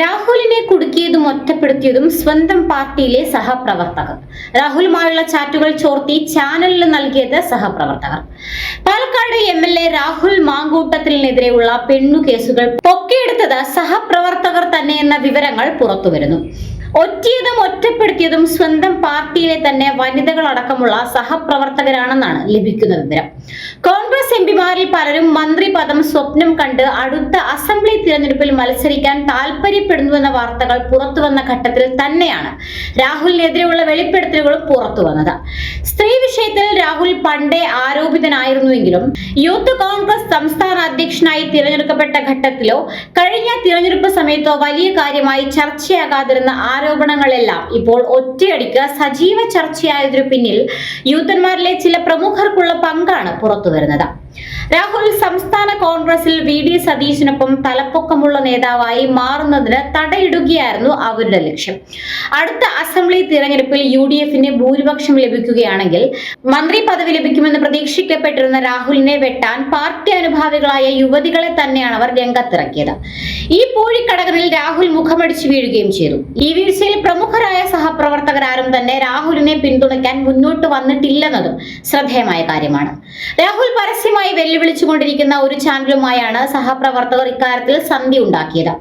രാഹുലിനെ കുടുക്കിയതും ഒറ്റപ്പെടുത്തിയതും സ്വന്തം പാർട്ടിയിലെ സഹപ്രവർത്തകർ. രാഹുലുമായുള്ള ചാറ്റുകൾ ചോർത്തി ചാനലിൽ നൽകിയത് സഹപ്രവർത്തകർ. Palakkad M L A Rahul മാങ്കൂട്ടത്തിനെതിരെയുള്ള പെണ്ണു കേസുകൾ പൊക്കിയെടുത്തത് സഹപ്രവർത്തകർ എന്ന വിവരങ്ങൾ പുറത്തുവരുന്നു. ഒറ്റിയതും ഒറ്റപ്പെടുത്തിയതും സ്വന്തം പാർട്ടിയിലെ തന്നെ വനിതകളടക്കമുള്ള സഹപ്രവർത്തകരാണെന്നാണ് ലഭിക്കുന്ന വിവരം. കോൺഗ്രസ് എംപിമാരിൽ പലരും മന്ത്രി പദം സ്വപ്നം കണ്ട് അടുത്ത അസംബ്ലി തിരഞ്ഞെടുപ്പിൽ മത്സരിക്കാൻ താല്പര്യപ്പെടുന്നുവെന്ന വാർത്തകൾ പുറത്തുവന്ന ഘട്ടത്തിൽ തന്നെയാണ് രാഹുലിനെതിരെയുള്ള വെളിപ്പെടുത്തലുകളും പുറത്തുവന്നത്. സ്ത്രീ വിഷയത്തിൽ രാഹുൽ പണ്ടേ ആരോപിതനായിരുന്നുവെങ്കിലും യൂത്ത് കോൺഗ്രസ് സംസ്ഥാന അധ്യക്ഷനായി തിരഞ്ഞെടുക്കപ്പെട്ട ഘട്ടത്തിലോ കഴിഞ്ഞ തിരഞ്ഞെടുപ്പ് സമയത്തോ വലിയ കാര്യമായി ചർച്ചയാകാതിരുന്ന ആരോപണങ്ങളെല്ലാം ഇപ്പോൾ ഒറ്റയടിക്ക് സജീവ ചർച്ചയായതിനു പിന്നിൽ യൂത്തന്മാരിലെ ചില പ്രമുഖർക്കുള്ള പങ്കാണ് പുറത്തുവരുന്നത്. രാഹുൽ സംസ്ഥാന കോൺഗ്രസിൽ വി ഡി സതീശിനൊപ്പം തലപ്പൊക്കമുള്ള നേതാവായി മാറുന്നതിന് തടയിടുകയായിരുന്നു അവരുടെ ലക്ഷ്യം. അടുത്ത അസംബ്ലി തിരഞ്ഞെടുപ്പിൽ യു ഡി എഫിന് ഭൂരിപക്ഷം ലഭിക്കുകയാണെങ്കിൽ മന്ത്രി പദവി ലഭിക്കുമെന്ന് പ്രതീക്ഷിക്കപ്പെട്ടിരുന്ന രാഹുലിനെ വെട്ടാൻ പാർട്ടി അനുഭാവികളായ യുവതികളെ തന്നെയാണ് അവർ രംഗത്തിറക്കിയത്. ഈ പൂഴിക്കടകളിൽ രാഹുൽ മുഖമടിച്ചു വീഴുകയും ചെയ്തു. ഈ വീഴ്ചയിൽ പ്രമുഖരായ സഹപ്രവർത്തകരാരും തന്നെ രാഹുലിനെ പിന്തുണയ്ക്കാൻ മുന്നോട്ട് വന്നിട്ടില്ലെന്നതും ശ്രദ്ധേയമായ കാര്യമാണ്. രാഹുൽ പരസ്യമായി വെല്ലുവിളിച്ചുകൊണ്ടിരിക്കുന്ന ഒരു ചാനലുമായാണ് സഹപ്രവർത്തകർ ഇക്കാര്യത്തിൽ സന്ധി ഉണ്ടാക്കിയത്.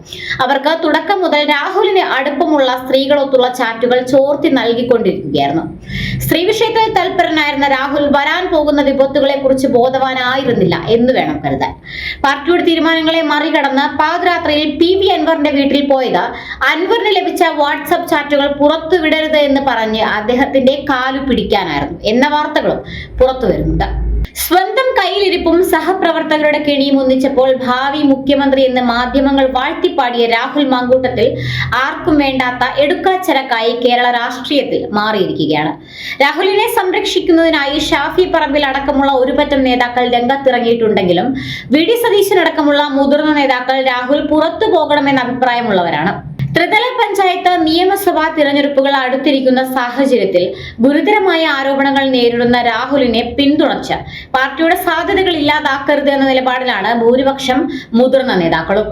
അവർക്ക് തുടക്കം മുതൽ രാഹുലിന് അടുപ്പമുള്ള സ്ത്രീകളൊത്തുള്ള ചാറ്റുകൾ ചോർത്തി നൽകിക്കൊണ്ടിരിക്കുകയായിരുന്നു. സ്ത്രീ വിഷയത്തിൽ തൽപരനായിരുന്ന രാഹുൽ വരാൻ പോകുന്ന വിപത്തുകളെ കുറിച്ച് ബോധവാനായിരുന്നില്ല എന്ന് വേണം കരുതാൻ. പാർട്ടിയുടെ തീരുമാനങ്ങളെ മറികടന്ന് പാതിരാത്രിയിൽ പി വി അൻവറിന്റെ വീട്ടിൽ പോയത് അൻവറിന് ലഭിച്ച വാട്സപ്പ് ചാറ്റുകൾ പുറത്തുവിടരുത് എന്ന് പറഞ്ഞ് അദ്ദേഹത്തിന്റെ കാലു പിടിക്കാനായിരുന്നു എന്ന വാർത്തകളും പുറത്തു വരുന്നുണ്ട്. സ്വന്തം കയ്യിലിരിപ്പും സഹപ്രവർത്തകരുടെ കെണിയും ഒന്നിച്ചപ്പോൾ ഭാവി മുഖ്യമന്ത്രി എന്ന് മാധ്യമങ്ങൾ വാഴ്ത്തിപ്പാടിയ രാഹുൽ മാങ്കൂട്ടത്തിൽ ആർക്കും വേണ്ടാത്ത എടുക്കാച്ചരക്കായി കേരള രാഷ്ട്രീയത്തിൽ മാറിയിരിക്കുകയാണ്. രാഹുലിനെ സംരക്ഷിക്കുന്നതിനായി ഷാഫി പറമ്പിൽ അടക്കമുള്ള ഒരുപറ്റം നേതാക്കൾ രംഗത്തിറങ്ങിയിട്ടുണ്ടെങ്കിലും വി. ഡി. സതീശൻ അടക്കമുള്ള മുതിർന്ന നേതാക്കൾ രാഹുൽ പുറത്തു പോകണമെന്ന അഭിപ്രായമുള്ളവരാണ്. ത്രിതല പഞ്ചായത്ത് നിയമസഭാ തിരഞ്ഞെടുപ്പുകൾ അടുത്തിരിക്കുന്ന സാഹചര്യത്തിൽ ഗുരുതരമായ ആരോപണങ്ങൾ നേരിടുന്ന രാഹുലിനെ പിന്തുണച്ച് പാർട്ടിയുടെ സാധ്യതകൾ ഇല്ലാതാക്കരുത് എന്ന നിലപാടിലാണ് ഭൂരിപക്ഷം മുതിർന്ന നേതാക്കളും.